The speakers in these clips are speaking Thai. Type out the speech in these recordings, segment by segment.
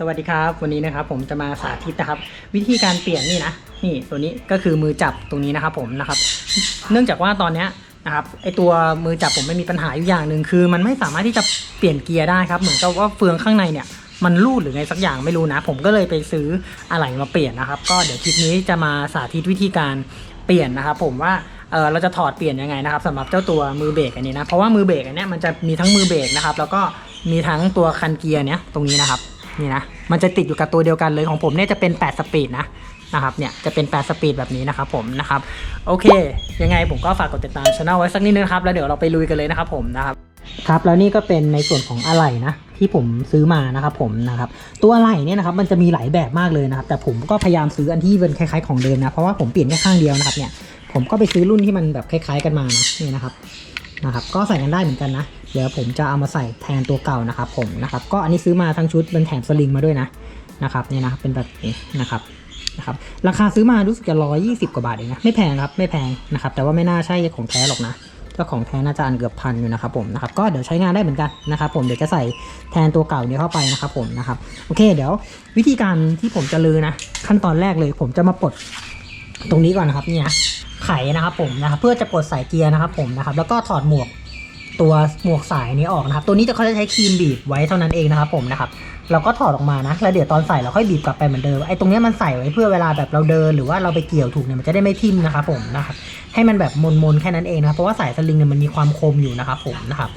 สวัสดีครับวันนี้นะครับผมจะมาสาธิตนะครับ วิธีการเปลี่ยนนี่นะนี่ตัวนี้ก็คือมือจับตรงนี้นะครับผมนะครับ เนื่องจากว่าตอนนี้นะครับไอตัวมือจับผมไม่มีปัญหาอยู่อย่างหนึ่งคือ มันไม่สามารถที่จะเปลี่ยนเกียร์ได้ครับ เหมือนกับว่าเฟืองข้างในเนี่ยมันรูดหรือไงสักอย่างไม่รู้นะ ผมก็เลยไปซื้ออะไหล่มาเปลี่ยนนะครับ ก็เดี๋ยวคลิปนี้จะมาสาธิตวิธีการเปลี่ยนนะครับ ผมว่าเออเราจะถอดเปลี่ยนยังไงนะครับสำหรับเจ้าตัวมือเบรกอันนี้นะเพราะว่ามือเบรกอันนี้มันจะมีทั้งมือเบรกนะครับแล้วก็มีทั้งตัวคันเกียร์เนี้ยตรงนี้นะครับ นี่นะ มันจะติดอยู่กับตัวเดียวกันเลยของผมเนี่ยจะเป็น 8 สปีดนะนะครับเนี่ยจะเป็น 8 สปีดแบบนี้นะครับผมนะครับโอเค ยังไงผมก็ฝากกดติดตามช anel ไว้สักนิดนึงครับแล้วเดี๋ยวเราไปลุยกันเลยนะครับผมนะครับครับแล้วนี่ก็เป็นในส่วนของอะไหล่นะที่ผมซื้อมานะครับผมนะครับตัวอะไหล่เนี่ยนะครับมันจะมีหลายแบบมากเลยนะครับแต่ผมก็พยายามซื้ออันที่เป็นคล้ายๆของเดิมนะเพราะว่าผมเปลี่ยนแค่ข้างเดียวนะครับเนี่ยผมก็ไปซื้อรุ่นที่มันแบบคล้าย ๆ กันมานะนี่นะครับนะครับก็ใส่กันได้เหมือนกันนะ เดี๋ยวผมจะเอามาใส่แทนตัวเก่านะครับผมนะครับก็อันนี้ซื้อมาทั้งชุดเป็นแถมสลิงมาด้วยนะนะครับเนี่ยนะเป็นแบบนี้นะครับนะครับราคาซื้อมารู้สึกจะร้อยยี่สิบกว่าบาทเองนะไม่แพงครับไม่แพงนะครับแต่ว่าไม่น่าใช่ของแท้หรอกนะก็ของแท้น่าจะอันเกือบพันอยู่นะครับผมนะครับก็เดี๋ยวใช้งานได้เหมือนกันนะครับผมเดี๋ยวจะใส่แทนตัวเก่าเนี้เข้าไปนะครับผมนะครับโอเค เดี๋ยววิธีการที่ผมจะลือนะ ขั้นตอนแรกเลยผมจะมาปลดตรงนี้ก่อนนะครับเนี่ยไขนะครับผมนะครับเพื่อจะปลดสายเกียร์นะครับผมนะครับแล้วก็ถอดหมวก ตัวหมวกสายนี้ออกนะครับ ตัวนี้จะเขาจะใช้ครีมบีบไว้เท่านั้นเองนะครับผมนะครับ เราก็ถอดออกมานะ แล้วเดี๋ยวตอนใส่เราค่อยบีบกลับไปเหมือนเดิม ไอ้ตรงนี้มันใส่ไว้เพื่อเวลาแบบเราเดินหรือว่าเราไปเกี่ยวถูกเนี่ยมันจะได้ไม่ทิ่มนะครับผมนะครับ ให้มันแบบมนๆแค่นั้นเองนะครับเพราะว่าสายสลิงเนี่ยมันมีความคมอยู่นะครับผมนะครับ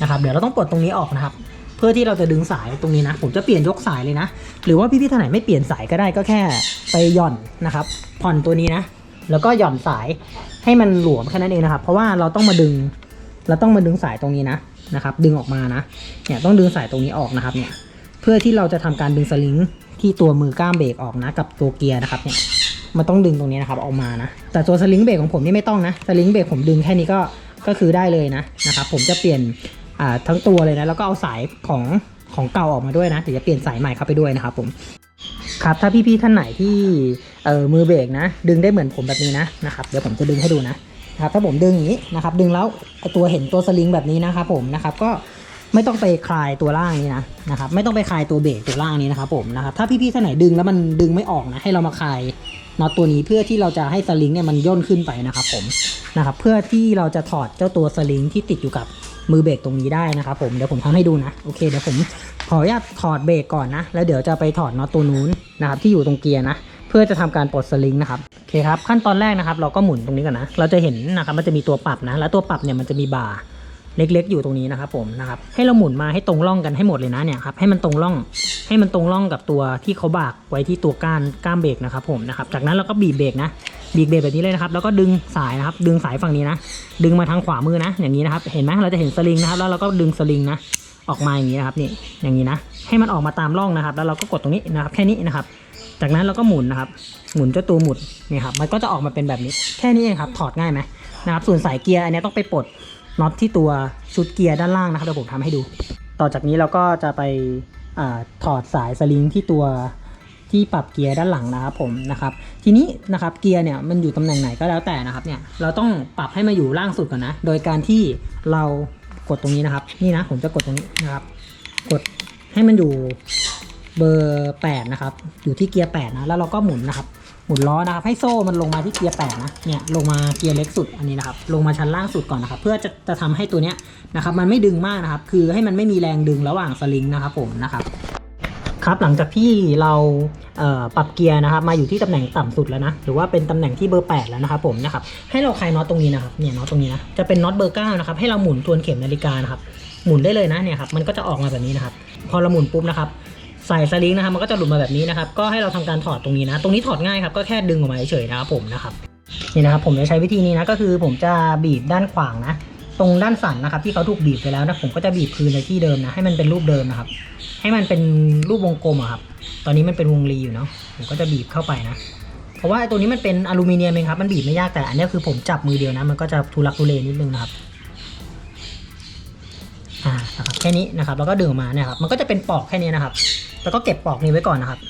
นะครับ เดี๋ยวเราต้องปลดตรงนี้ออกนะครับ เพื่อที่เราจะดึงสายตรงนี้นะ ผมจะเปลี่ยนยกสายเลยนะ หรือว่าพี่ๆท่านไหนไม่เปลี่ยนสายก็ได้ก็แค่ไปหย่อนนะครับ ผ่อนตัวนี้นะ แล้วก็หย่อนสายให้มันหลวมแค่นั้นเองนะครับ เพราะว่าเราต้องมาดึง เราต้องมาดึงสายตรงนี้นะนะครับ ดึงออกมานะเนี่ยต้องดึงสายตรงนี้ออกนะครับเนี่ยเพื่อที่เราจะทำการดึงสลิงที่ตัวมือก้ามเบรกออกนะ กับตัวเกียร์นะครับเนี่ยมันต้องดึงตรงนี้นะครับออกมานะ แต่ตัวสลิงเบรกของผมนี่ไม่ต้องนะสลิงเบรกผมดึงแค่นี้ก็ก็คือได้เลยนะนะครับ ผมจะเปลี่ยนอ่าทั้งตัวเลยนะแล้วก็เอาสายของของเก่าออกมาด้วยนะเดี๋ยวจะเปลี่ยนสายใหม่เข้าไปด้วยนะครับผมครับถ้าพี่ๆท่านไหนที่เออมือเบรกนะ ดึงได้เหมือนผมแบบนี้นะนะครับเดี๋ยวผมจะดึงให้ดูนะ นะครับถ้าผมดึงอย่างนี้นะครับ ดึงแล้วตัวเห็นตัวสลิงแบบนี้นะครับผมนะครับก็ไม่ต้องไปคลายตัวล่างนี้นะนะครับไม่ต้องไปคลายตัวเบรกตัวล่างนี้นะครับผมนะครับถ้าพี่ๆท่านไหนดึงแล้วมันดึงไม่ออกนะให้เรามาคลายน็อตตัวนี้เพื่อที่เราจะให้สลิงเนี่ยมันย่นขึ้นไปนะครับผมนะครับเพื่อที่เราจะถอดเจ้าตัวสลิงที่ติดอยู่กับมือเบรกตรงนี้ได้นะครับผมเดี๋ยวผมทำให้ดูนะโอเคเดี๋ยวผมขออนุญาตถอดเบรกก่อนนะแล้วเดี๋ยวจะไปถอดน็อตตัวนู้นนะครับที่อยู่ตรงเกียร์นะ เพื่อจะทำการปลดสลิงนะครับโอเคครับขั้นตอนแรกนะครับ เราก็หมุนตรงนี้ก่อนนะ เราจะเห็นนะครับมันจะมีตัวปรับนะ แล้วตัวปรับเนี่ยมันจะมีบาร์เล็กๆ อยู่ตรงนี้นะครับผมนะครับให้เราหมุนมาให้ตรงร่องกันให้หมดเลยนะเนี่ยครับให้มันตรงร่องให้มันตรงร่องกับตัวที่เขาบากไว้ที่ตัวก้านก้ามเบรกนะครับผมนะครับจากนั้นเราก็บีบเบรกนะบีบเบรกแบบนี้เลยนะครับแล้วก็ดึงสายนะครับดึงสายฝั่งนี้นะ ดึงมาทางขวามือนะ อย่างนี้นะครับเห็นไหมเราจะเห็นสลิงนะครับแล้วเราก็ดึงสลิงนะ ออกมาอย่างนี้นะครับนี่อย่างนี้นะ ให้มันออกมาตามร่องนะครับ แล้วเราก็กดตรงนี้นะครับ แค่นี้นะครับ จากนั้นเราก็หมุนนะครับ หมุนเจ้าตัวหมุดนี่ครับมันก็จะออกมาเป็นแบบนี้ แค่นี้เองครับถอดง่ายไหมนะครับ ส่วนสายเกียร์อันนี้ต้องไปปลดน็อตที่ตัวชุดเกียร์ด้านล่างนะครับเดี๋ยวผมทำให้ดู ต่อจากนี้เราก็จะไปอถอดสายสลิงที่ตัวที่ปรับเกียร์ด้านหลังนะครับผมนะครับทีนี้นะครับเกียร์เนี่ยมันอยู่ตำแหน่งไหนก็แล้วแต่นะครับเนี่ยเราต้องปรับให้มาอยู่ล่างสุดก่อนนะ โดยการที่เรา กดตรงนี้นะครับ นี่นะผมจะกดตรงนี้นะครับ กดให้มันอยู่เบอร์8นะครับ อยู่ที่เกียร์8นะ แล้วเราก็หมุนนะครับ หมุนล้อนะครับ ให้โซ่มันลงมาที่เกียร์8นะ เนี่ย ลงมาเกียร์เล็กสุดอันนี้นะครับ ลงมาชั้นล่างสุดก่อนนะครับ เพื่อจะจะทำให้ตัวเนี้ยนะครับ มันไม่ดึงมากนะครับ คือให้มันไม่มีแรงดึงระหว่างสลิงนะครับผมนะครับ ครับหลังจากที่เราเปรับเกียร์นะครับมาอยู่ที่ตำแหน่งต่ำสุดแล้วนะหรือว่าเป็นตำแหน่งที่เบอร์ 8 แล้วนะครับผมนะครับให้เราคลายน็อตตรงนี้นะครับเนี่ยน็อตตรงนี้นะจะเป็นน็อตเบอร์9นะครับให้เราหมุนทวนเข็มนาฬิกานะครับหมุนได้เลยนะเนี่ยครับมันก็จะออกมาแบบนี้นะครับพอเราหมุนปุ๊บนะครับใส่สลิงนะครับมันก็จะหลุดมาแบบนี้นะครับก็ให้เราทำการถอดตรงนี้นะ ตรงนี้ถอดง่ายครับก็แค่ดึงออกมาเฉยๆนะครับผมนะครับนี่นะครับผมจะใช้วิธีนี้นะก็คือผมจะบีบด้านขวางนะ ตรงด้านสันนะครับ ที่เขาถูกบีบไปแล้วนะผมก็จะบีบคืนในที่เดิมนะให้มันเป็นรูปเดิมนะครับ ให้มันเป็นรูปวงกลมอะครับ ตอนนี้มันเป็นวงรีอยู่เนาะผมก็จะบีบเข้าไปนะ เพราะว่าตัวนี้มันเป็นอลูมิเนียมเองครับมันบีบไม่ยากแต่อันนี้คือผมจับมือเดียวนะ มันก็จะทุลักทุเลนิดนึงนะครับอ่านะครับแค่นี้นะครับแล้วก็ดึงออกมาเนี่ยครับมันก็จะเป็นปอกแค่นี้นะครับ แล้วก็เก็บปอกนี้ไว้ก่อนนะครับ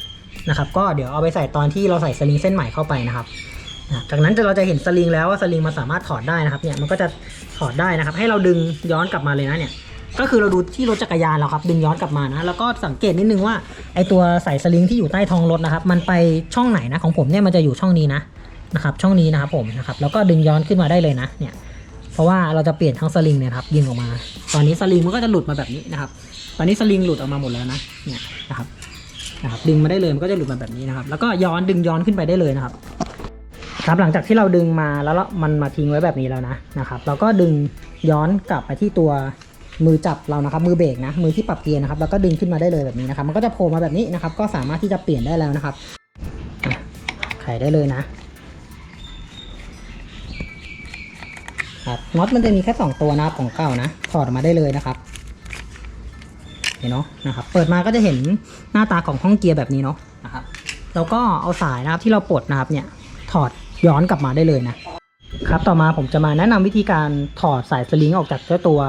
นะครับ ก็เดี๋ยวเอาไปใส่ตอนที่เราใส่สลิงเส้นใหม่เข้าไปนะครับ จากนั้นเราจะเห็นสลิงแล้วว่าสลิงมันสามารถถอดได้นะครับเนี่ยมันก็จะถอดได้นะครับ ให้เราดึงย้อนกลับมาเลยนะเนี่ยก็คือเราดูที่รถจักรยานเราครับดึงย้อนกลับมานะแล้วก็สังเกตนิดนึงว่าไอตัวสายสลิงที่อยู่ใต้ท้องรถนะครับ มันไปช่องไหนนะของผมเนี่ยมันจะอยู่ช่องนี้นะนะครับ ช่องนี้นะครับผมนะครับแล้วก็ดึงย้อนขึ้นมาได้เลยนะเนี่ยเพราะว่าเราจะเปลี่ยนทั้งสลิงเนี่ยครับยิงออกมา ตอนนี้สลิงมันก็จะหลุดมาแบบนี้นะครับ ตอนนี้สลิงหลุดออกมาหมดแล้วนะเนี่ยนะครับนะครับดึงมาได้เลยมันก็จะหลุดมาแบบนี้นะครับ แล้วก็ย้อนดึงย้อนขึ้นไปได้เลยนะครับ ครับหลังจากที่เราดึงมาแล้วมันมาทิ้งไว้แบบนี้แล้วนะนะครับ เราก็ดึงย้อนกลับไปที่ตัวมือจับเรานะครับมือเบรกนะมือที่ปรับเกียร์นะครับแล้วก็ดึงขึ้นมาได้เลยแบบนี้นะครับ มันก็จะโผล่มาแบบนี้นะครับ ก็สามารถที่จะเปลี่ยนได้แล้วนะครับไขได้เลยนะครับน็อตมันจะมีแค่สองตัวนะครับของเก่านะถอดออกมาได้เลยนะครับเห็นเนาะนะครับ เปิดมาก็จะเห็นหน้าตาของห้องเกียร์แบบนี้เนาะนะครับแล้วก็เอาสายนะครับที่เราปลดนะครับเนี่ยถอด ย้อนกลับมาได้เลยนะครับต่อมาผมจะมาแนะนำวิธีการถอดสายสลิงออกจากเจ้าตัว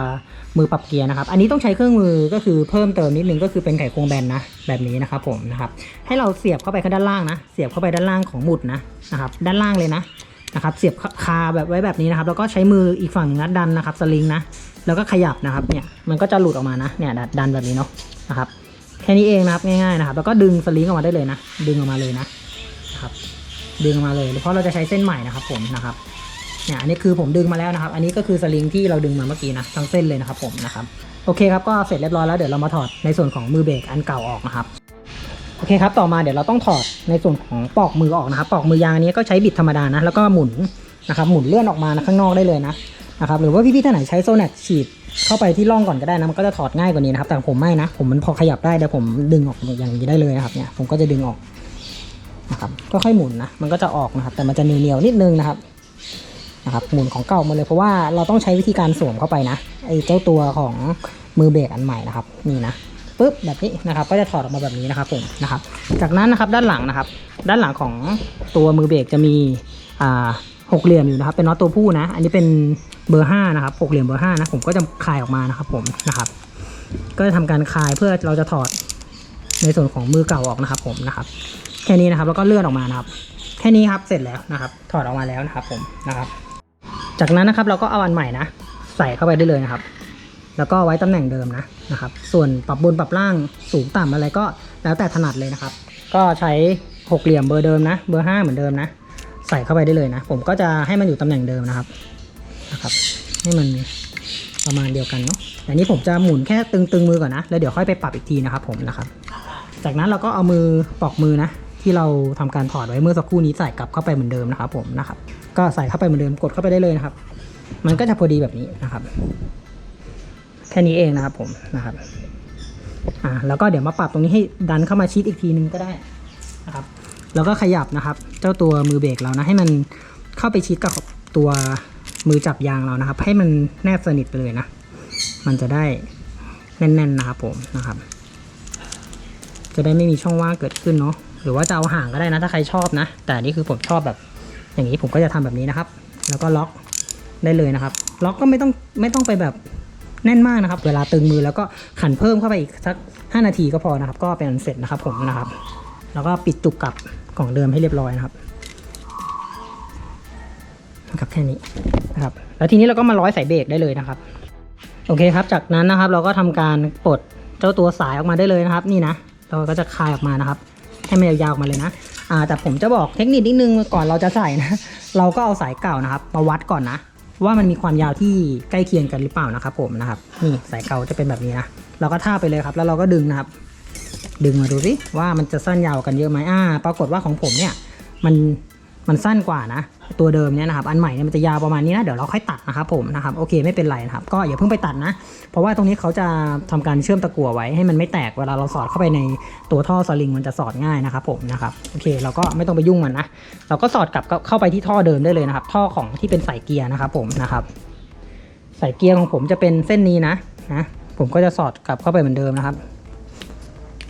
มือปรับเกียร์นะครับ อันนี้ต้องใช้เครื่องมือก็คือเพิ่มเติมนิดนึงก็คือเป็นไขควงแบนนะแบบนี้นะครับผมนะครับให้เราเสียบเข้าไปข้างด้านล่างนะ เสียบเข้าไปด้านล่างของหมุดนะนะครับด้านล่างเลยนะนะครับเสียบคาแบบไว้แบบนี้นะครับ แล้วก็ใช้มืออีกฝั่งนึงนะดันนะครับสลิงนะแล้วก็ขยับนะครับเนี่ยมันก็จะหลุดออกมานะเนี่ยดันดันแบบนี้เนาะนะครับแค่นี้เองนะครับง่ายๆนะครับ แล้วก็ดึงสลิงออกมาได้เลยนะ ดึงออกมาเลยนะ ดึงมาเลย เพราะเราจะใช้เส้นใหม่นะครับผมนะครับเนี่ยอันนี้คือผมดึงมาแล้วนะครับ อันนี้ก็คือสลิงที่เราดึงมาเมื่อกี้นะทั้งเส้นเลยนะครับผมนะครับโอเคครับก็เสร็จเรียบร้อยแล้วเดี๋ยวเรามาถอดในส่วนของมือเบรกอันเก่าออกนะครับโอเคครับต่อมาเดี๋ยวเราต้องถอดในส่วนของปอกมือออกนะครับ ปอกมือยางอันนี้ก็ใช้บิดธรรมดานะแล้วก็หมุนนะครับหมุนเลื่อนออกมานะข้างนอกได้เลยนะนะครับหรือว่าพี่ๆท่านไหนใช้โซแนตฉีดเข้าไปที่ร่องก่อนก็ได้นะมันก็จะถอดง่ายกว่านี้นะครับแต่ผมไม่นะผมมันพอขยับได้เดี๋ยวผมดึงออกอย่างนี้ได้เลยนะครับเนี่ยผมก็จะดึงออก นะครับค่อยๆหมุนนะมันก็จะออกนะครับแต่มันจะเหนียวๆนิดนึงนะครับนะครับหมุนของเก่ามาเลยเพราะว่าเราต้องใช้วิธีการสวมเข้าไปนะไอ้เจ้าตัวของมือเบรกอันใหม่นะครับนี่นะปุ๊บแบบนี้นะครับก็จะถอดออกมาแบบนี้นะครับผมนะครับ จากนั้นนะครับด้านหลังนะครับ ด้านหลังของตัวมือเบรกจะมีอ่าหกเหลี่ยมอยู่นะครับ เป็นน็อตตัวผู้นะ อันนี้เป็นเบอร์ห้านะครับหกเหลี่ยมเบอร์ห้านะผมก็จะคลายออกมานะครับผมนะครับ ก็จะทำการคลายเพื่อเราจะถอดในส่วนของมือเก่าออกนะครับผมนะครับ แค่นี้นะครับ แล้วก็เลื่อนออกมานะครับ แค่นี้ครับเสร็จแล้วนะครับ ถอดออกมาแล้วนะครับ ผมนะครับ จากนั้นนะครับเราก็เอาอันใหม่นะใส่เข้าไปได้เลยนะครับ แล้วก็ไว้ตำแหน่งเดิมนะนะครับ ส่วนปรับบนปรับล่างสูงต่ำอะไรก็แล้วแต่ถนัดเลยนะครับ ก็ใช้หกเหลี่ยมเบอร์เดิมนะ เบอร์ห้าเหมือนเดิมนะ ใส่เข้าไปได้เลยนะ ผมก็จะให้มันอยู่ตำแหน่งเดิมนะครับนะครับ ให้มันประมาณเดียวกันเนาะแต่นี้ผมจะหมุนแค่ตึงๆมือก่อนนะ แล้วเดี๋ยวค่อยไปปรับอีกทีนะครับผมนะครับ จากนั้นเราก็เอามือปอกมือนะ ที่เราทำการถอดไว้เมื่อสักครู่นี้ใส่กลับเข้าไปเหมือนเดิมนะครับผมนะครับ ก็ใส่เข้าไปเหมือนเดิมกดเข้าไปได้เลยนะครับ มันก็จะพอดีแบบนี้นะครับ แค่นี้เองนะครับผมนะครับอ่าแล้วก็เดี๋ยวมาปรับตรงนี้ให้ดันเข้ามาชิดอีกทีนึงก็ได้นะครับ แล้วก็ขยับนะครับ เจ้าตัวมือเบรกเรานะให้มันเข้าไปชิดกับตัวมือจับยางเรานะครับ ให้มันแนบสนิทไปเลยนะ มันจะได้แน่นๆนะครับผมนะครับ จะได้ไม่มีช่องว่างเกิดขึ้นเนาะ หรือว่าจะเอาห่างก็ได้นะถ้าใครชอบนะ แต่นี่คือผมชอบแบบ อย่างนี้ผมก็จะทำแบบนี้นะครับ แล้วก็ล็อกได้เลยนะครับ ล็อกก็ไม่ต้องไม่ต้องไปแบบแน่นมากนะครับ เวลาตึงมือแล้วก็ขันเพิ่มเข้าไปอีกสัก 5 นาทีก็พอนะครับ ก็เป็นอันเสร็จนะครับผมนะครับ แล้วก็ปิดจุกกลับกล่องเดิมให้เรียบร้อยนะครับนะครับแค่นี้นะครับ แล้วทีนี้เราก็มาร้อยสายเบรกได้เลยนะครับ โอเคครับ จากนั้นนะครับเราก็ทำการปลดเจ้าตัวสายออกมาได้เลยนะครับ นี่นะ เราก็จะคลายออกมานะครับ ให้มันยาวๆมาเลยนะอ่าแต่ผมจะบอกเทคนิคนิดนึงก่อนเราจะใส่นะ เราก็เอาสายเก่านะครับมาวัดก่อนนะ ว่ามันมีความยาวที่ใกล้เคียงกันหรือเปล่านะครับ ผมนะครับ นี่สายเก่าจะเป็นแบบนี้นะเราก็ท่าไปเลยครับ แล้วเราก็ดึงนะครับ ดึงมาดูสิว่ามันจะสั้นยาวกันเยอะไหมอ่า ปรากฏว่าของผมเนี่ย มัน มันสั้นกว่านะตัวเดิมเนี่ยนะครับอันใหม่เนี่ยมันจะยาวประมาณนี้นะเดี๋ยวเราค่อยตัดนะครับผมนะครับโอเคไม่เป็นไรนะครับก็อย่าเพิ่งไปตัดนะ เพราะว่าตรงนี้เขาจะทำการเชื่อมตะกั่วไว้ให้มันไม่แตกเวลาเราสอดเข้าไปในตัวท่อสลิงมันจะสอดง่ายนะครับผมนะครับโอเคเราก็ไม่ต้องไปยุ่งมันนะเราก็สอดกลับเข้าไปที่ท่อเดิมได้เลยนะครับท่อของที่เป็นสายเกียร์นะครับผมนะครับสายเกียร์ของผมจะเป็นเส้นนี้นะนะผมก็จะสอดกลับเข้าไปเหมือนเดิมนะครับ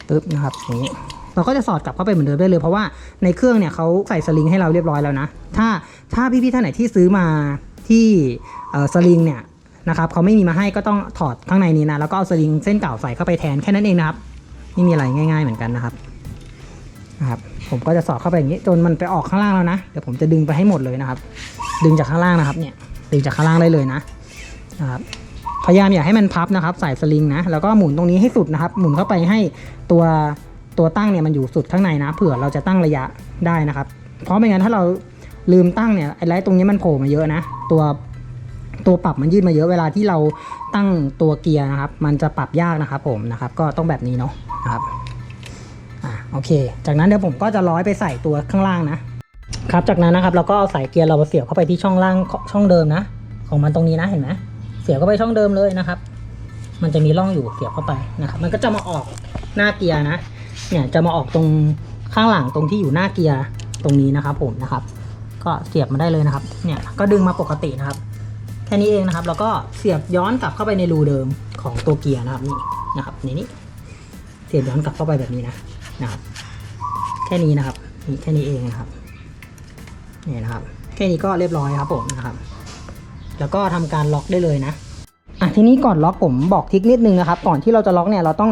ปึ๊บนะครับอย่างนี้ เราก็จะสอดกลับเข้าไปเหมือนเดิมได้เลย เพราะว่าในเครื่องเนี่ยเขาใส่สลิงให้เราเรียบร้อยแล้วนะ ถ้าถ้าพี่ๆท่านไหนที่ซื้อมาที่สลิงเนี่ยนะครับเขาไม่มีมาให้ก็ต้องถอดข้างในนี้นะแล้วก็เอาสลิงเส้นเก่าใส่เข้าไปแทนแค่นั้นเองนะครับไม่มีอะไรง่ายๆเหมือนกันนะครับนะครับ ผมก็จะสอดเข้าไปอย่างนี้จนมันไปออกข้างล่างแล้วนะเดี๋ยวผมจะดึงไปให้หมดเลยนะครับ ดึงจากข้างล่างนะครับเนี่ยดึงจากข้างล่างได้เลยนะนะครับพยายามอย่าให้มันพับนะครับใส่สลิงนะแล้วก็หมุนตรงนี้ให้สุดนะครับ หมุนเข้าไปให้ตัว ตัวตั้งเนี่ยมันอยู่สุดข้างในนะ เผื่อเราจะตั้งระยะได้นะครับ เพราะไม่งั้นถ้าเราลืมตั้งเนี่ยไอ้ไรตรงนี้มันโผล่มาเยอะนะ ตัวตัวปรับมันยืดมาเยอะเวลาที่เราตั้งตัวเกียร์นะครับ มันจะปรับยากนะครับผมนะครับ ก็ต้องแบบนี้เนาะนะครับอ่าโอเค จากนั้นเดี๋ยวผมก็จะร้อยไปใส่ตัวข้างล่างนะครับ จากนั้นนะครับเราก็เอาสายเกียร์เราเสียบเข้าไปที่ช่องล่างช่องเดิมนะ ของมันตรงนี้นะเห็นไหมเสียบเข้าไปช่องเดิมเลยนะครับ มันจะมีร่องอยู่เสียบเข้าไปนะครับ มันก็จะมาออกหน้าเกียร์นะ เนี่ยจะมาออกตรงข้างหลังตรงที่อยู่หน้าเกียร์ตรงนี้นะครับ ผมนะครับ ก็เสียบมาได้เลยนะครับ เนี่ยก็ดึงมาปกตินะครับ แค่นี้เองนะครับ แล้วก็เสียบย้อนกลับเข้าไปในรูเดิมของตัวเกียร์นะครับนี่นะครับในนี้เสียบย้อนกลับเข้าไปแบบนี้นะนะครับ แค่นี้นะครับนี่แค่นี้เองนะครับนี่นะครับ แค่นี้ก็เรียบร้อยครับผมนะครับ แล้วก็ทำการล็อกได้เลยนะอะทีนี้ก่อนล็อกผมบอกทิกนิดนึงนะครับ ก่อนที่เราจะล็อกเนี่ยเราต้อง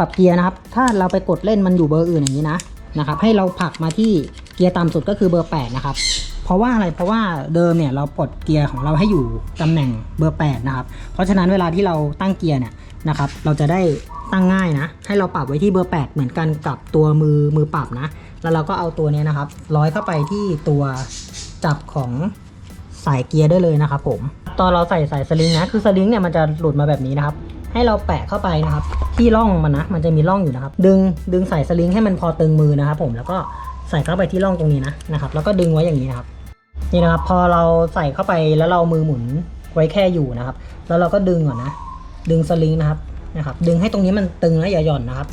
ปรับเกียร์นะครับ ถ้าเราไปกดเล่นมันอยู่เบอร์อื่นอย่างนี้นะนะครับ ให้เราผลักมาที่เกียร์ต่ำสุดก็คือเบอร์ 8 นะครับ เพราะว่าอะไร เพราะว่าเดิมเนี่ยเราปลดเกียร์ของเราให้อยู่ตำแหน่งเบอร์ 8 นะครับ เพราะฉะนั้นเวลาที่เราตั้งเกียร์เนี่ยนะครับ เราจะได้ตั้งง่ายนะ ให้เราปรับไว้ที่เบอร์ 8 เหมือนกันกับตัวมือมือปรับนะ แล้วเราก็เอาตัวเนี้ยนะครับ ร้อยเข้าไปที่ตัวจับของสายเกียร์ได้เลยนะครับผม ตอนเราใส่สายสลิงนะ คือสลิงเนี่ยมันจะหลุดมาแบบนี้นะครับ ให้เราแปะเข้าไปนะครับ ที่ร่องมันนะมันจะมีร่องอยู่นะครับ ดึงดึงสายสลิงให้มันพอตึงมือนะครับ ผมแล้วก็ใส่เข้าไปที่ร่องตรงนี้นะนะครับ แล้วก็ดึงไว้อย่างนี้นะครับ นี่นะครับ พอเราใส่เข้าไปแล้วเรามือหมุนไว้แค่อยู่นะครับ แล้วเราก็ดึงก่อนนะ ดึงสลิงนะครับนะครับ ดึงให้ตรงนี้มันตึงและอย่าหย่อนนะครับ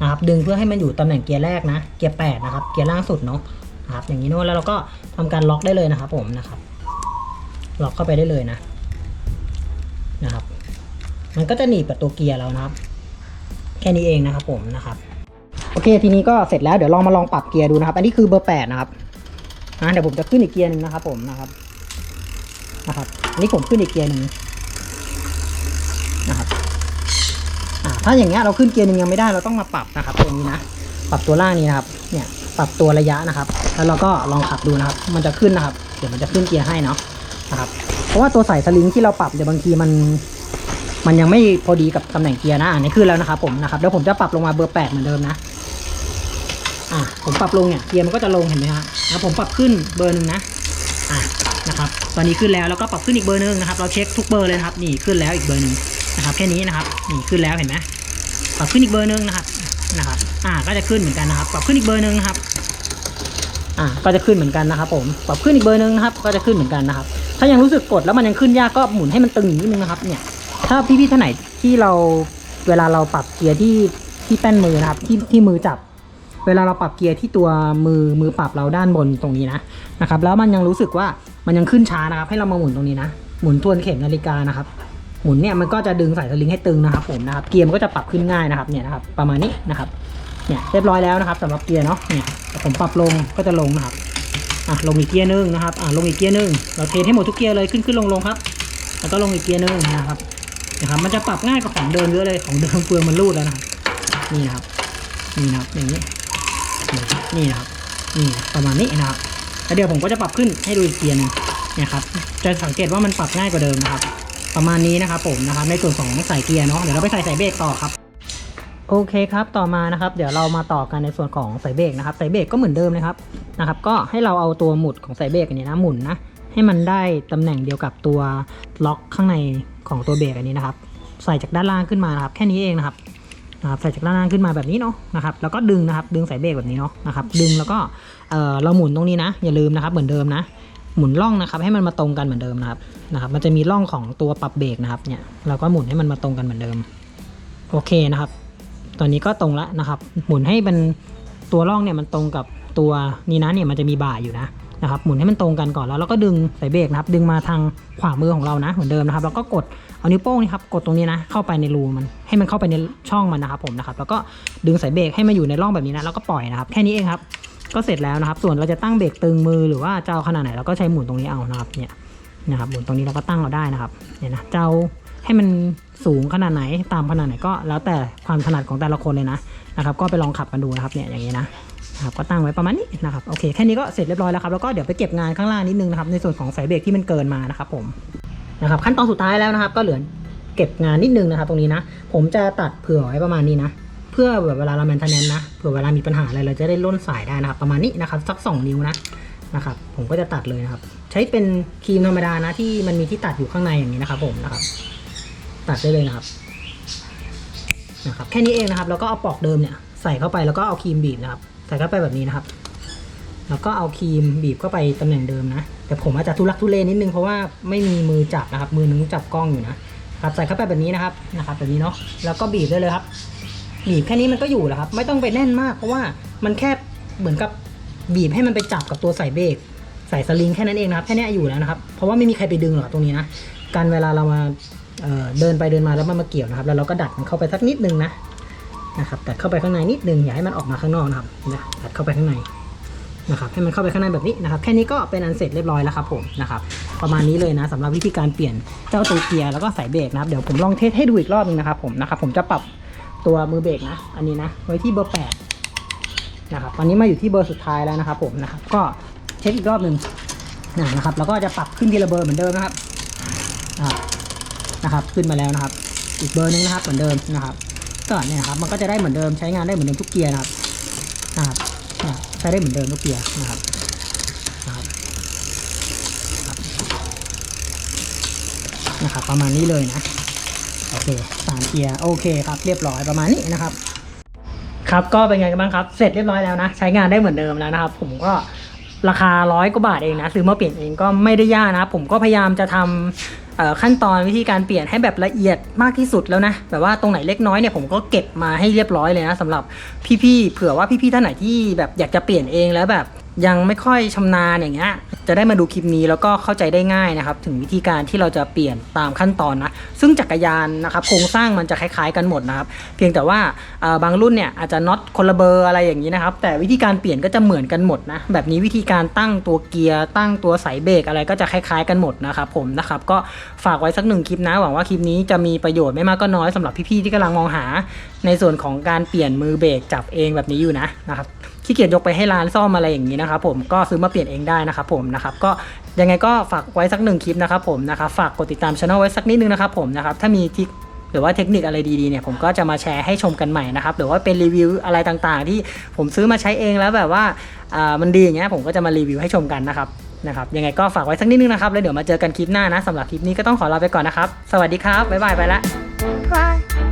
นะครับ ดึงเพื่อให้มันอยู่ตำแหน่งเกียร์แรกนะ เกียร์แปดนะครับ เกียร์ล่างสุดเนาะนะครับอย่างนี้เนอะแล้วเราก็ทำการล็อกได้เลยนะครับผมนะครับ ล็อกเข้าไปได้เลยนะนะครับ มันก็จะหนีบกับตัวเกียร์เรานะครับ แค่นี้เองนะครับผมนะครับ โอเคทีนี้ก็เสร็จแล้วเดี๋ยวลองมาลองปรับเกียร์ดูนะครับ อันนี้คือเบอร์แปดนะครับอะเดี๋ยวผมจะขึ้นอีกเกียร์หนึ่งนะครับ ผมนะครับนะครับ อันนี้ผมขึ้นอีกเกียร์หนึ่งนะครับอ่าถ้าอย่างเงี้ยเราขึ้นเกียร์หนึ่งยังไม่ได้เราต้องมาปรับนะครับตรงนี้นะปรับตัวล่างนี้นะครับ เนี่ยปรับตัวระยะนะครับ แล้วเราก็ลองขับดูนะครับ มันจะขึ้นนะครับ เดี๋ยวมันจะขึ้นเกียร์ให้เนาะนะครับ เพราะว่าตัวสายสลิงที่เราปรับเดี๋ยวบางทีมัน มันยังไม่พอดีกับตำแหน่งเกียร์นะ อันนี้ขึ้นแล้วนะครับผมนะครับเดี๋ยวผมจะปรับลงมาเบอร์แปดเหมือนเดิมนะ อะผมปรับลงเนี่ยเกียร์มันก็จะลงเห็นไหมฮะแล้วผมปรับขึ้นเบอร์หนึ่งนะ อะนะครับ ตอนนี้ขึ้นแล้วแล้วก็ปรับขึ้นอีกเบอร์หนึ่งนะครับ เราเช็คทุกเบอร์เลยครับ นี่ขึ้นแล้วอีกเบอร์หนึ่งนะครับ แค่นี้นะครับ นี่ขึ้นแล้วเห็นไหมปรับขึ้นอีกเบอร์หนึ่งนะครับ นะครับ อ่า ก็จะขึ้นเหมือนกันนะครับ ปรับขึ้นอีกเบอร์หนึ่งนะครับอ่าก็จะขึ้นเหมือนกันนะครับผมปรับขึ้นอีกเบอร์หนึ่งนะครับ ก็จะขึ้นเหมือนกันนะครับ ถ้ายังรู้สึกกดแล้วมันยังขึ้นยากก็หมุนให้มันตึงนิดนึงนะครับ เนี่ย ถ้าพี่ๆท่านไหนที่เราเวลาเราปรับเกียร์ที่ที่แป้นมือนะครับที่ที่มือจับ เวลาเราปรับเกียร์ที่ตัวมือมือปรับเราด้านบนตรงนี้นะนะครับ แล้วมันยังรู้สึกว่ามันยังขึ้นช้านะครับ ให้เรามาหมุนตรงนี้นะหมุนทวนเข็มนาฬิกานะครับหมุนเนี่ยมันก็จะดึงสายสลิงให้ตึงนะครับ ผมนะครับเกียร์มันก็จะปรับขึ้นง่ายนะครับเนี่ยนะครับประมาณนี้นะครับเนี่ยเรียบร้อยแล้วนะครับสำหรับเกียร์เนาะเนี่ยผมปรับลงก็จะลงนะครับอะลงอีกเกียร์นึงนะครับอะลงอีกเกียร์นึงเราเทให้หมดทุกเกียร์เลยขึ้นขึ้นลงลงครับแล้วก็ลงอีกเกียร์นึงนะครับ นะครับมันจะปรับง่ายกว่าของเดิมเยอะเลยของเดิมเฟืองมันรูดแล้วนะครับนี่นะครับนี่นะครับอย่างนี้นี่นะครับนี่ประมาณนี้นะครับแล้วเดี๋ยวผมก็จะปรับขึ้นให้ดูอีกเกียร์นึงเนี่ยครับจะสังเกตว่ามันปรับง่ายกว่าเดิมนะครับ ประมาณนี้นะครับผมนะครับในส่วนของสายเกียร์เนาะเดี๋ยวเราไปใส่สายเบรกต่อครับโอเคครับ ต่อมานะครับ เดี๋ยวเรามาต่อกันในส่วนของสายเบรกนะครับ สายเบรกก็เหมือนเดิมนะครับ นะครับ ก็ให้เราเอาตัวหมุดของสายเบรกนนี้นะ หมุนนะ ให้มันได้ตำแหน่งเดียวกับตัวล็อกข้างในของตัวเบรกอันนี้นะครับ ใส่จากด้านล่างขึ้นมานะครับ แค่นี้เองนะครับนะครับใส่จากด้านล่างขึ้นมาแบบนี้เนาะนะครับแล้วก็ดึงนะครับ ดึงสายเบรกแบบนี้เนาะนะครับ ดึงแล้วก็เออเราหมุนตรงนี้นะ อย่าลืมนะครับ เหมือนเดิมนะ หมุนร่องนะครับ ให้มันมาตรงกันเหมือนเดิมนะครับนะครับ มันจะมีร่องของตัวปรับเบรกนะครับเนี่ยเราก็หมุนให้มันมาตรงกันเหมือนเดิม โอเคนะครับ ตอนนี้ก็ตรงแล้วนะครับ หมุนให้เป็นตัวร่องเนี่ยมันตรงกับตัวนี้นะเนี่ยมันจะมีบ่าอยู่นะ นะครับหมุนให้มันตรงกันก่อนแล้วเราก็ดึงสายเบรกนะครับดึงมาทางขวามือของเรานะเหมือนเดิมนะครับแล้วก็กดเอานิ้วโป้งนี่ครับกดตรงนี้นะเข้าไปในรูมันให้มันเข้าไปในช่องมันนะครับผมนะครับแล้วก็ดึงสายเบรกให้มาอยู่ในร่องแบบนี้นะแล้วก็ปล่อยนะครับแค่นี้เองครับก็เสร็จแล้วนะครับ ส่วนเราจะตั้งเบรกตึงมือหรือว่าจะเอาขนาดไหนเราก็ใช้หมุนตรงนี้เอานะครับเนี่ยนะครับหมุนตรงนี้เราก็ตั้งเอาได้นะครับเนี่ยนะจะเอาให้มันสูงขนาดไหนตามขนาดไหนก็แล้วแต่ความถนัดของแต่ละคนเลยนะนะครับ ก็ไปลองขับกันดูนะครับเนี่ยอย่างนี้นะ นะครับก็ตั้งไว้ประมาณนี้นะครับโอเคแค่นี้ก็เสร็จเรียบร้อยแล้วครับแล้วก็เดี๋ยวไปเก็บงานข้างล่างนิดนึงนะครับในส่วนของสายเบรกที่มันเกินมานะครับผมนะครับขั้นตอนสุดท้ายแล้วนะครับก็เหลือเก็บงานนิดนึงนะครับ ตรงนี้นะ ผมจะตัดเผื่อไว้ประมาณนี้นะ เพื่อแบบเวลาเราแมนเทนแนนนะเผื่อเวลามีปัญหาอะไรเราจะได้ล่นสายได้นะครับ ประมาณนี้นะครับสัก 2 นิ้วนะนะครับผมก็จะตัดเลยนะครับ ใช้เป็นครีมธรรมดานะที่มันมีที่ตัดอยู่ข้างในอย่างนี้นะครับ ผมนะครับ ตัดได้เลยนะครับนะครับ แค่นี้เองนะครับ แล้วก็เอาปลอกเดิมเนี่ยใส่เข้าไปแล้วก็เอาครีมบีบนะครับ ใส่เข้าไปแบบนี้นะครับ แล้วก็เอาครีมบีบเข้าไปตำแหน่งเดิมนะ แต่ผมอาจจะทุลักทุเลนิดนึงเพราะว่าไม่มีมือจับนะครับ มือนึงจับกล้องอยู่นะครับใส่เข้าไปแบบนี้นะครับนะครับ แบบนี้เนาะ แล้วก็บีบได้เลยครับ บีบแค่นี้มันก็อยู่แล้วครับ ไม่ต้องไปแน่นมาก เพราะว่ามันแค่เหมือนกับบีบให้มันไปจับกับตัวใส่เบรกใส่สลิงแค่นั้นเองนะครับ แค่นี้อยู่แล้วนะครับ เพราะว่าไม่มีใครไปดึงหรอกตรงนี้นะ การเวลาเรามาเเดินไปเดินมาแล้วมันมาเกี่ยวนะครับ แล้วเราก็ดัดมันเข้าไปสักนิดนึงนะ นะครับดัดเข้าไปข้างในนิดนึงอย่าให้มันออกมาข้างนอกนะครับนะดัดเข้าไปข้างในนะครับให้มันเข้าไปข้างในแบบนี้นะครับแค่นี้ก็เป็นอันเสร็จเรียบร้อยแล้วครับผมนะครับประมาณนี้เลยนะสำหรับวิธีการเปลี่ยนเจ้าตัวเกียร์แล้วก็สายเบรกนะครับเดี๋ยวผมลองเทสให้ดูอีกรอบนึงนะครับผมนะครับผมจะปรับตัวมือเบรกนะ อันนี้นะไว้ที่เบอร์แปดนะครับตอนนี้มาอยู่ที่เบอร์สุดท้ายแล้วนะครับผมนะครับก็เช็คอีกรอบหนึ่งนะครับแล้วก็จะปรับขึ้นทีละเบอร์เหมือนเดิมนะครับนะครับขึ้นมาแล้วนะครับ อีกเบอร์นึงนะครับเหมือนเดิมนะครับ ก็เนี่ยครับมันก็จะได้เหมือนเดิมใช้งานได้เหมือนเดิมทุกเกียร์นะครับนะครับใช้ได้เหมือนเดิมทุกเกียร์นะครับนะครับนะครับประมาณนี้เลยนะโอเคสามเกียร์โอเคครับเรียบร้อยประมาณนี้นะครับ ครับก็เป็นไงกันบ้างครับ เสร็จเรียบร้อยแล้วนะ ใช้งานได้เหมือนเดิมแล้วนะครับ ผมก็ราคาร้อยกว่าบาทเองนะซื้อมาเปลี่ยนเองก็ไม่ได้ยากนะผมก็พยายามจะทำเอ่อ ขั้นตอนวิธีการเปลี่ยนให้แบบละเอียดมากที่สุดแล้วนะแบบว่าตรงไหนเล็กน้อยเนี่ยผมก็เก็บมาให้เรียบร้อยเลยนะสำหรับพี่ๆเผื่อว่าพี่ๆท่านไหนที่แบบอยากจะเปลี่ยนเองแล้วแบบ ยังไม่ค่อยชำนาญอย่างเงี้ยจะได้มาดูคลิปนี้แล้วก็เข้าใจได้ง่ายนะครับ ถึงวิธีการที่เราจะเปลี่ยนตามขั้นตอนนะซึ่งจักรยานนะครับโครงสร้างมันจะคล้ายๆกันหมดนะครับ เพียงแต่ว่าบางรุ่นเนี่ยอาจจะน็อตคนละเบอร์อะไรอย่างนี้นะครับ แต่วิธีการเปลี่ยนก็จะเหมือนกันหมดนะแบบนี้วิธีการตั้งตัวเกียร์ตั้งตัวสายเบรกอะไรก็จะคล้ายๆกันหมดนะครับผมนะครับก็ฝากไว้สักหนึ่งคลิปนะหวังว่าคลิปนี้จะมีประโยชน์ไม่มากก็น้อยสำหรับพี่ๆที่กำลังมองหา ในส่วนของการเปลี่ยนมือเบรกจับเองแบบนี้อยู่นะนะครับ ขี้เกียจยกไปให้ร้านซ่อมอะไรอย่างนี้นะครับผมก็ซื้อมาเปลี่ยนเองได้นะครับผมนะครับก็ยังไงก็ฝากไว้สักหนึ่งคลิปนะครับผมนะครับฝากกดติดตามช่องไว้สักนิดนึงนะครับผมนะครับถ้ามีทิกหรือว่าเทคนิคอะไรดีๆเนี่ยผมก็จะมาแชร์ให้ชมกันใหม่นะครับหรือว่าเป็นรีวิวอะไรต่างๆ ที่ผมซื้อมาใช้เองแล้วแบบว่าอ่ามันดีอย่างเงี้ยผมก็จะมารีวิวให้ชมกันนะครับนะครับยังไงก็ฝากไว้สักนิดนึงนะครับแล้วเดี๋ยวมาเจอกันคลิปหน้านะสำหรับคลิปนี้ก็ต้องขอลาไปก่อนนะครับ สวัสดีครับบ๊ายบายไปละ Bye.